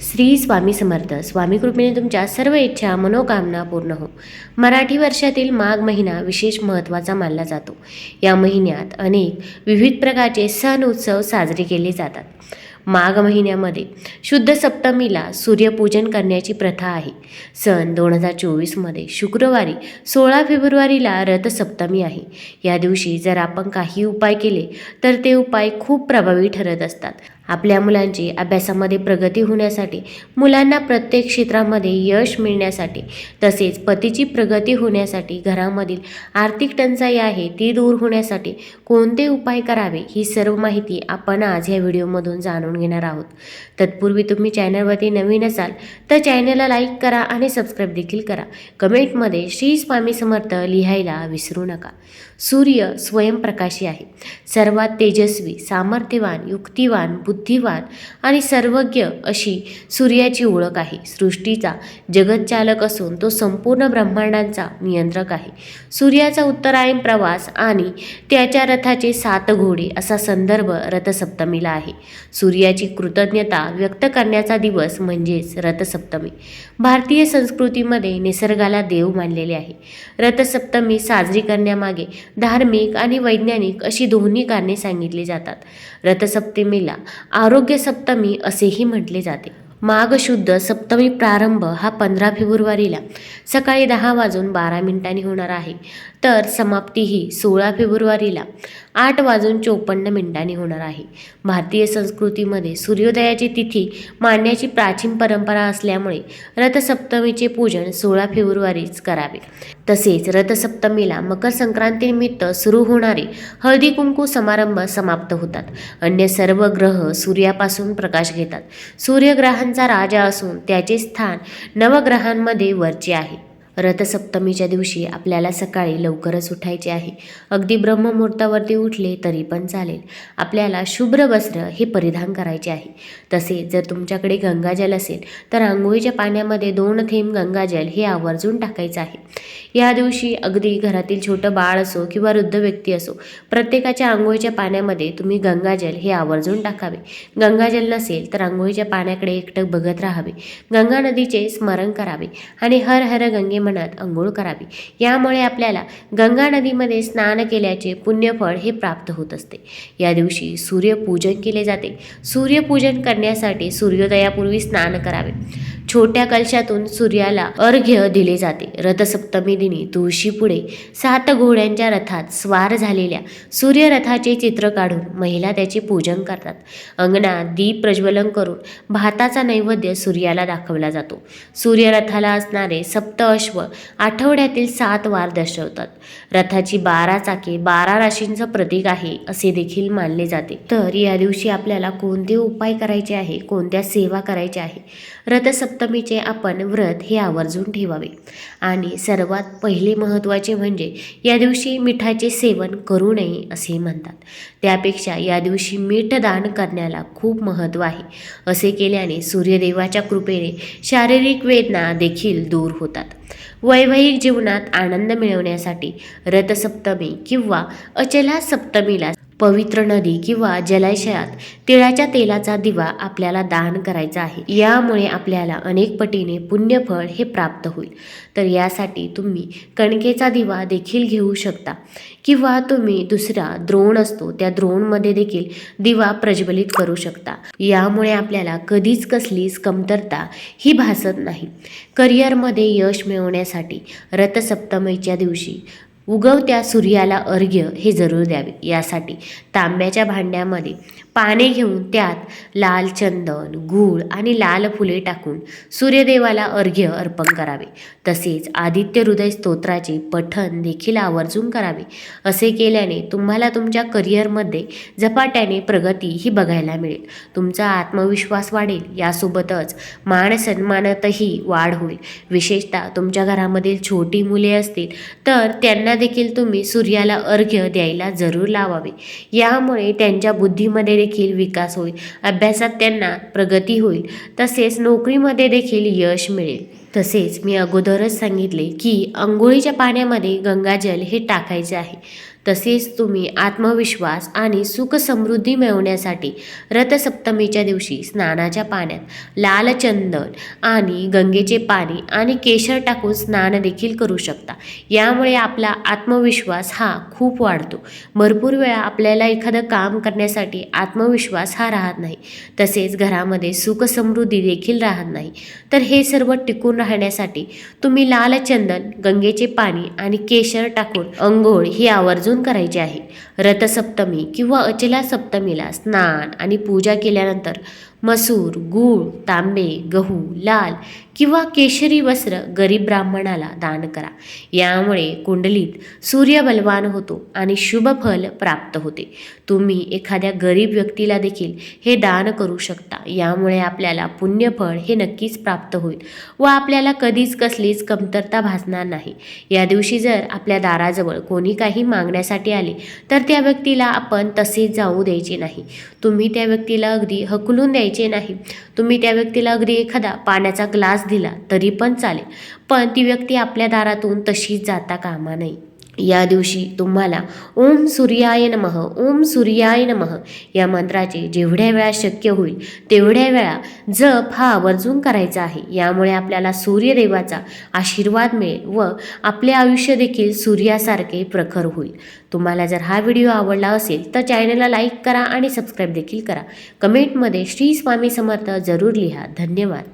श्री स्वामी समर्थ. स्वामी कृपेने तुमच्या सर्व इच्छा मनोकामना पूर्ण हो. मराठी वर्षातील माघ महिना विशेष महत्त्वाचा मानला जातो. या महिन्यात अनेक विविध प्रकारचे सण उत्सव साजरे केले जातात. माघ महिन्यामध्ये शुद्ध सप्तमीला सूर्यपूजन करण्याची प्रथा आहे. सन दोन हजार चोवीसमध्ये शुक्रवारी सोळा फेब्रुवारीला रथसप्तमी आहे. या दिवशी जर आपण काही उपाय केले तर ते उपाय खूप प्रभावी ठरत असतात. आपल्या मुलांची अभ्यासामध्ये प्रगती होण्यासाठी मुलांना प्रत्येक क्षेत्रामध्ये यश मिळण्यासाठी तसेच पतीची प्रगती होण्यासाठी घरामधील आर्थिक टंचाई आहे ती दूर होण्यासाठी कोणते उपाय करावे ही सर्व माहिती आपण आज या व्हिडिओमधून जाणून घेणार आहोत. तत्पूर्वी तुम्ही चॅनलवरती नवीन असाल तर चॅनलला लाईक करा आणि सबस्क्राईब देखील करा. कमेंटमध्ये श्री स्वामी समर्थ लिहायला विसरू नका. सूर्य स्वयंप्रकाशी आहे. सर्वात तेजस्वी सामर्थ्यवान युक्तिवान बुद्ध बुद्धिवान आणि सर्वज्ञ अशी सूर्याची ओळख आहे. सृष्टीचा जगतचालक असून तो संपूर्ण ब्रह्मांडांचा नियंत्रक आहे. सूर्याचा उत्तरायण प्रवास आणि त्याच्या रथाचे सात घोडे असा संदर्भ रथसप्तमीला आहे. सूर्याची कृतज्ञता व्यक्त करण्याचा दिवस म्हणजेच रथसप्तमी. भारतीय संस्कृतीमध्ये निसर्गाला देव मानलेले आहे. रथसप्तमी साजरी करण्यामागे धार्मिक आणि वैज्ञानिक अशी दोन्ही कारणे सांगितली जातात. रथसप्तमीला आरोग्य सप्तमी असेही म्हटले जाते. माघ शुद्ध सप्तमी प्रारंभ हा पंधरा फेब्रुवारीला सकाळी दहा वाजून बारा मिनिटांनी होणार आहे. तर समाप्ती ही सोळा फेब्रुवारीला आठ वाजून चोपन्न मिनिटांनी होणार आहे. भारतीय संस्कृतीमध्ये सूर्योदयाची तिथी मानण्याची प्राचीन परंपरा असल्यामुळे रथसप्तमीचे पूजन सोळा फेब्रुवारीच करावे. तसेच रथसप्तमीला मकर संक्रांतीनिमित्त सुरू होणारे हळदी कुंकू समारंभ समाप्त होतात. अन्य सर्व ग्रह सूर्यापासून प्रकाश घेतात. सूर्यग्रहांचा राजा असून त्याचे स्थान नवग्रहांमध्ये वरचे आहे. रथसप्तमीच्या दिवशी आपल्याला सकाळी लवकरच उठायचे आहे. अगदी ब्रह्ममुहूर्तावरती उठले तरी पण चालेल. आपल्याला शुभ्र वस्त्र हे परिधान करायचे आहे. तसेच जर तुमच्याकडे गंगाजल असेल तर आंघोळीच्या पाण्यामध्ये दोन थेंब गंगाजल हे आवर्जून टाकायचं आहे. या दिवशी अगदी घरातील छोटं बाळ असो किंवा वृद्ध व्यक्ती असो प्रत्येकाच्या आंघोळीच्या पाण्यामध्ये तुम्ही गंगाजल हे आवर्जून टाकावे. गंगाजल नसेल तर आंघोळीच्या पाण्याकडे एकटक बघत राहावे. गंगा नदीचे स्मरण करावे आणि हर हर गंगे म्हणत अंघोळ करावी. यामुळे आपल्याला गंगा नदीमध्ये स्नान केल्याचे पुण्यफळ हे प्राप्त होत असते. या दिवशी सूर्यपूजन केले जाते. सूर्यपूजन करण्यासाठी सूर्योदयापूर्वी स्नान करावे. छोट्या कलशातून सूर्याला अर्घ्य दिले जाते. रथसप्तमी दिनी तुळशीपुढे सात घोड्यांच्या रथात स्वार झालेल्या सूर्यरथाचे चित्र काढून महिला त्याचे पूजन करतात. अंगणात दीप प्रज्वलन करून भाताचा नैवेद्य सूर्याला दाखवला जातो. सूर्यरथाला असणारे सप्त अश्व आठवड्यातील सात वार दर्शवतात. रथाची बारा चाके बारा राशींचं प्रतीक आहे असे देखील मानले जाते. तर या दिवशी आपल्याला कोणते उपाय करायचे आहे? कोणत्या सेवा करायच्या आहे? रथसप्तमीचे आपण व्रत हे आवर्जून ठेवावे. आणि सर्वात पहिले महत्त्वाचे म्हणजे या दिवशी मिठाचे सेवन करू नये असे म्हणतात. त्यापेक्षा या दिवशी मीठ दान करण्याला खूप महत्त्व आहे. असे केल्याने सूर्यदेवाच्या कृपेने शारीरिक वेदना देखील दूर होतात. वैवाहिक जीवनात आनंद मिळवण्यासाठी रथसप्तमी किंवा अचला सप्तमीला पवित्र नदी किंवा जलाशयात तिळाच्या तेलाचा दिवा आपल्याला दान करायचा आहे. यामुळे आपल्याला अनेक पटीने पुण्यफळ हे प्राप्त होईल. तर यासाठी तुम्ही कणकेचा दिवा देखील घेऊ शकता. किंवा तुम्ही दुसरा द्रोण असतो त्या द्रोणमध्ये देखील दिवा प्रज्वलित करू शकता. यामुळे आपल्याला कधीच कसलीच कमतरता ही भासत नाही. करिअरमध्ये यश मिळवण्यासाठी रथसप्तमीच्या दिवशी उगवत्या सूर्याला अर्घ्य हे जरूर द्यावे. यासाठी तांब्याच्या भांड्यामध्ये पाने घेऊन त्यात लाल चंदन गूळ आणि लाल फुले टाकून सूर्यदेवाला अर्घ्य अर्पण करावे. तसेच आदित्य हृदय स्तोत्राचे पठण देखील आवर्जून करावे. असे केल्याने तुम्हाला तुमच्या करिअरमध्ये झपाट्याने प्रगती ही बघायला मिळेल. तुमचा आत्मविश्वास वाढेल. यासोबतच मान सन्मानातही वाढ होईल. विशेषतः तुमच्या घरामधील छोटी मुले असतील तर त्यांना देखील तुम्ही सूर्याला अर्घ्य द्यायला जरूर लावावे. यामुळे त्यांच्या बुद्धीमध्ये देखील विकास होईल अभ्यासात त्यांना प्रगती होईल तसेच नोकरीमध्ये देखील यश मिळेल. तसेच मी अगोदरच सांगितले की अंघोळीच्या पाण्यामध्ये गंगाजल हे टाकायचे आहे. तसेच तुम्ही आत्मविश्वास आणि सुख समृद्धी मिळवण्यासाठी रथसप्तमीच्या दिवशी स्नानाच्या पाण्यात लाल चंदन आणि गंगेचे पाणी आणि केशर टाकून स्नान देखील करू शकता. यामुळे आपला आत्मविश्वास हा खूप वाढतो. भरपूर वेळा आपल्याला एखादं काम करण्यासाठी आत्मविश्वास हा राहत नाही. तसेच घरामध्ये सुख समृद्धी देखील राहत नाही. तर हे सर्व टिकून राहण्यासाठी तुम्ही लाल चंदन गंगेचे पाणी आणि केशर टाकून अंघोळ ही आवर्जून करायचे आहे. रथसप्तमी किंवा अचला सप्तमीला स्नान आणि पूजा केल्यानंतर मसूर गूळ तांबे गहू लाल किंवा केशरी वस्त्र गरीब ब्राह्मणाला दान करा. यामुळे कुंडलीत सूर्य बलवान होतो आणि शुभ फल प्राप्त होते. तुम्ही एखाद्या गरीब व्यक्तीला देखील हे दान करू शकता. यामुळे आपल्याला पुण्यफळ हे नक्कीच प्राप्त होईल व आपल्याला कधीच कसलीच कमतरता भासणार नाही. या दिवशी जर आपल्या दाराजवळ कोणी काही मागण्यासाठी आले तर त्या व्यक्तीला आपण तसेच जाऊ द्यायचे नाही. तुम्ही त्या व्यक्तीला अगदी हकलून द्यायचे नाही. तुम्ही त्या व्यक्तीला अगदी एखादा पाण्याचा ग्लास दिला तरी पण चालेल. पण ती व्यक्ती आपल्या दारातून तशीच जाता कामा नये. या दिवशी तुम्हाला ओम सूर्याय नमः ओम सूर्याय नमः या मंत्राचे जेवढ्या वेळा शक्य होईल तेवढ्या वेळा जप हा आवर्जून करायचा आहे. यामुळे आपल्याला सूर्यदेवाचा आशीर्वाद मिळेल व आपले आयुष्य देखील सूर्यासारखे प्रखर होईल. तुम्हाला जर हा व्हिडिओ आवडला असेल तर चॅनलला लाईक करा आणि सबस्क्राईब देखील करा. कमेंटमध्ये श्री स्वामी समर्थ जरूर लिहा. धन्यवाद.